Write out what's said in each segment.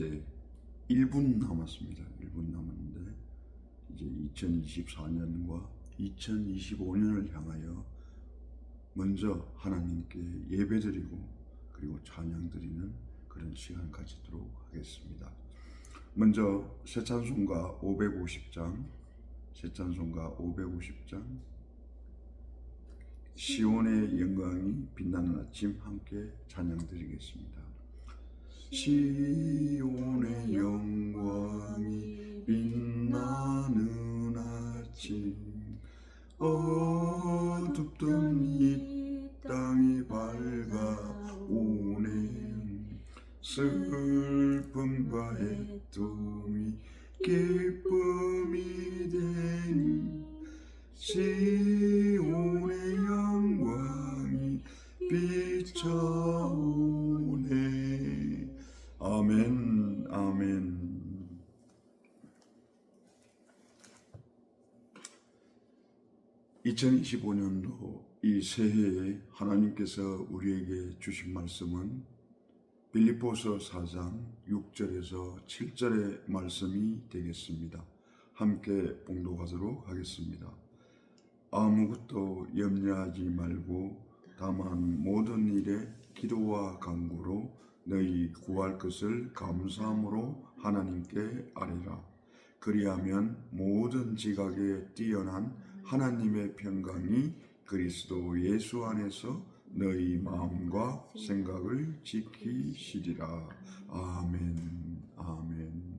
이제 1분 남았습니다. 1분 남았는데 이제 2024년과 2025년을 향하여 먼저 하나님께 예배드리고 그리고 찬양드리는 그런 시간 가지도록 하겠습니다. 먼저 새 찬송가 550장 새 찬송가 550장 시온의 영광이 빛나는 아침 함께 찬양드리겠습니다. 시온의 영광이 빛나는 아침. 어둡던 이 땅이 밝아오네. 슬픔과 애통이 기쁨이 되니 아멘 아멘 (2025년도) 이 새해에 하나님께서 우리에게 주신 말씀은 빌립보서 4장 6절에서 7절의 말씀이 되겠습니다. 함께 봉독하도록 하겠습니다. 아무것도 염려하지 말고 다만 모든 일에 기도와 간구로 너희 구할 것을 감사함으로 하나님께 아뢰라. 그리하면 모든 지각에 뛰어난 하나님의 평강이 그리스도 예수 안에서 너희 마음과 생각을 지키시리라. 아멘. 아멘.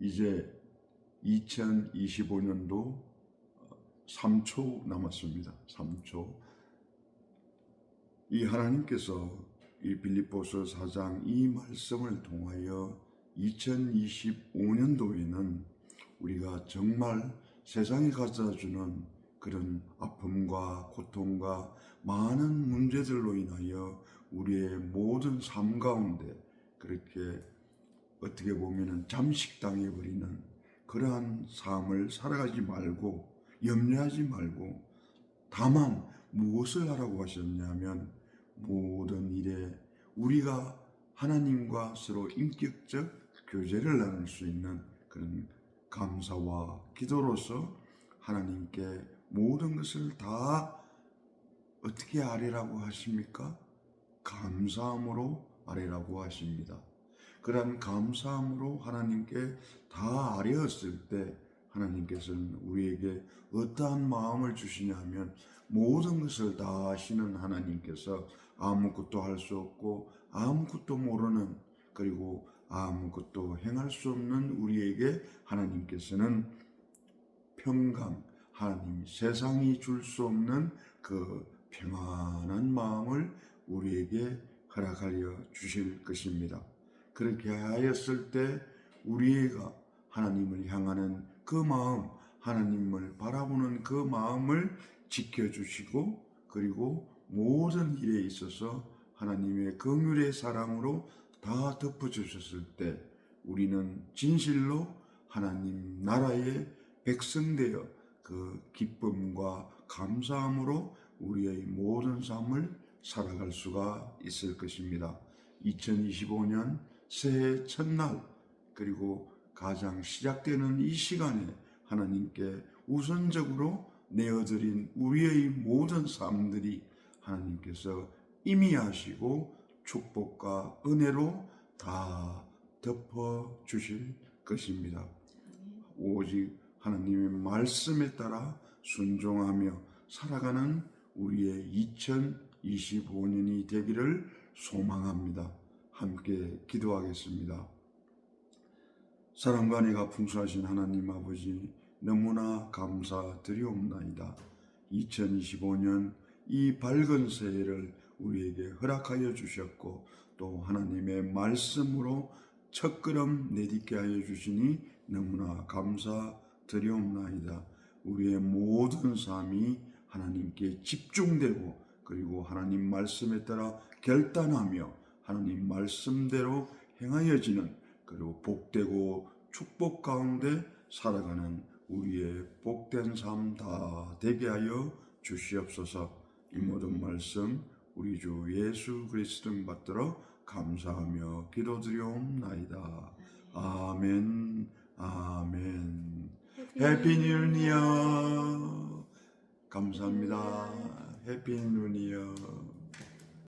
이제 2025년도 3초 남았습니다. 3초. 이 하나님께서 이 빌립보서 4장 이 말씀을 통하여 2025년도에는 우리가 정말 세상에 가져다 주는 그런 아픔과 고통과 많은 문제들로 인하여 우리의 모든 삶 가운데 그렇게 어떻게 보면은 잠식당해 버리는 그러한 삶을 살아가지 말고 염려하지 말고 다만 무엇을 하라고 하셨냐면 모든 일에 우리가 하나님과 서로 인격적 교제를 나눌 수 있는 그런 감사와 기도로서 하나님께 모든 것을 다 어떻게 아뢰라고 하십니까? 감사함으로 아뢰라고 하십니다. 그러한 감사함으로 하나님께 다 아뢰었을 때 하나님께서는 우리에게 어떠한 마음을 주시냐면 모든 것을 다 아시는 하나님께서 아무것도 할 수 없고 아무것도 모르는 그리고 아무것도 행할 수 없는 우리에게 하나님께서는 평강, 하나님 세상이 줄 수 없는 그 평안한 마음을 우리에게 허락하여 주실 것입니다. 그렇게 하였을 때 우리가 하나님을 향하는 그 마음, 하나님을 바라보는 그 마음을 지켜주시고 그리고 모든 일에 있어서 하나님의 긍휼의 사랑으로 다 덮어주셨을 때 우리는 진실로 하나님 나라의 백성되어 그 기쁨과 감사함으로 우리의 모든 삶을 살아갈 수가 있을 것입니다. 2025년 새해 첫날 그리고 가장 시작되는 이 시간에 하나님께 우선적으로 내어드린 우리의 모든 삶들이 하나님께서 이미 하시고 축복과 은혜로 다 덮어 주실 것입니다. 오직 하나님의 말씀에 따라 순종하며 살아가는 우리의 2025년이 되기를 소망합니다. 함께 기도하겠습니다. 사랑과 내가 풍성하신 하나님 아버지 너무나 감사드리옵나이다. 2025년 이 밝은 새해를 우리에게 허락하여 주셨고 또 하나님의 말씀으로 첫걸음 내딛게 하여 주시니 너무나 감사드리옵나이다. 우리의 모든 삶이 하나님께 집중되고 그리고 하나님 말씀에 따라 결단하며 하나님 말씀대로 행하여지는 그리고 복되고 축복 가운데 살아가는 우리의 복된 삶 다 되게 하여 주시옵소서. 이 모든 말씀 우리 주 예수 그리스도 받들어 감사하며 기도드려옵나이다. 아멘. 아멘. 해피 뉴니어. 감사합니다. 해피 뉴니어.